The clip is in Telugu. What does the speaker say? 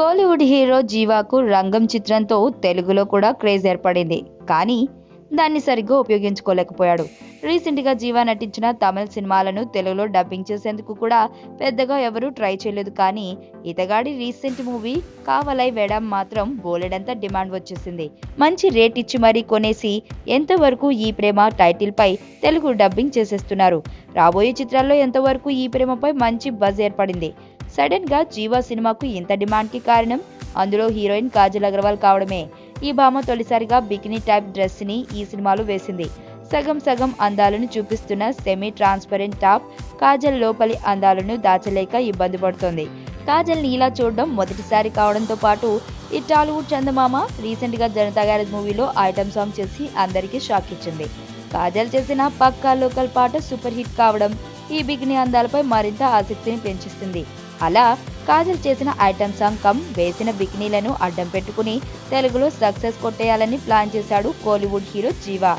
కోలీవుడ్ హీరో జీవాకు రంగం చిత్రంతో తెలుగులో కూడా క్రేజ్ ఏర్పడింది. కానీ దాన్ని సరిగ్గా ఉపయోగించుకోలేకపోయాడు. రీసెంట్గా జీవా నటించిన తమిళ సినిమాలను తెలుగులో డబ్బింగ్ చేసేందుకు కూడా పెద్దగా ఎవరూ ట్రై చేయలేదు. కానీ ఇతగాడి రీసెంట్ మూవీ కావలై వేడం మాత్రం బోలెడంత డిమాండ్ వచ్చేసింది. మంచి రేట్ ఇచ్చి మరీ కొనేసి ఎంతవరకు ఈ ప్రేమ టైటిల్పై తెలుగు డబ్బింగ్ చేసేస్తున్నారు? రాబోయే చిత్రాల్లో ఎంతవరకు ఈ ప్రేమపై మంచి బజ్ ఏర్పడింది? సడన్గా జీవా సినిమాకు ఇంత డిమాండ్కి కారణం అందులో హీరోయిన్ కాజల్ అగర్వాల్ కావడమే. ఈ భామ తొలిసారిగా బికినీ టైప్ డ్రెస్ని ఈ సినిమాలో వేసింది. సగం సగం అందాలను చూపిస్తున్న సెమీ ట్రాన్స్పరెంట్ టాప్ కాజల్ లోపలి అందాలను దాచలేక ఇబ్బంది పడుతోంది. కాజల్ని ఇలా చూడడం మొదటిసారి కావడంతో పాటు ఈ టాలీవుడ్ చందమామ రీసెంట్గా జనతా గ్యారేజ్ మూవీలో ఐటమ్ సాంగ్ చేసి అందరికీ షాక్ ఇచ్చింది. కాజల్ చేసిన పక్కా లోకల్ పాట సూపర్ హిట్ కావడం ఈ బిగ్ని అందాలపై మరింత ఆసక్తిని పెంచిస్తుంది. అలా కాజల్ చేసిన ఐటమ్ సాంగ్ కమ్ వేసిన బికినీలను అడ్డం పెట్టుకుని తెలుగులో సక్సెస్ కొట్టేయాలని ప్లాన్ చేశాడు కోలీవుడ్ హీరో జీవా.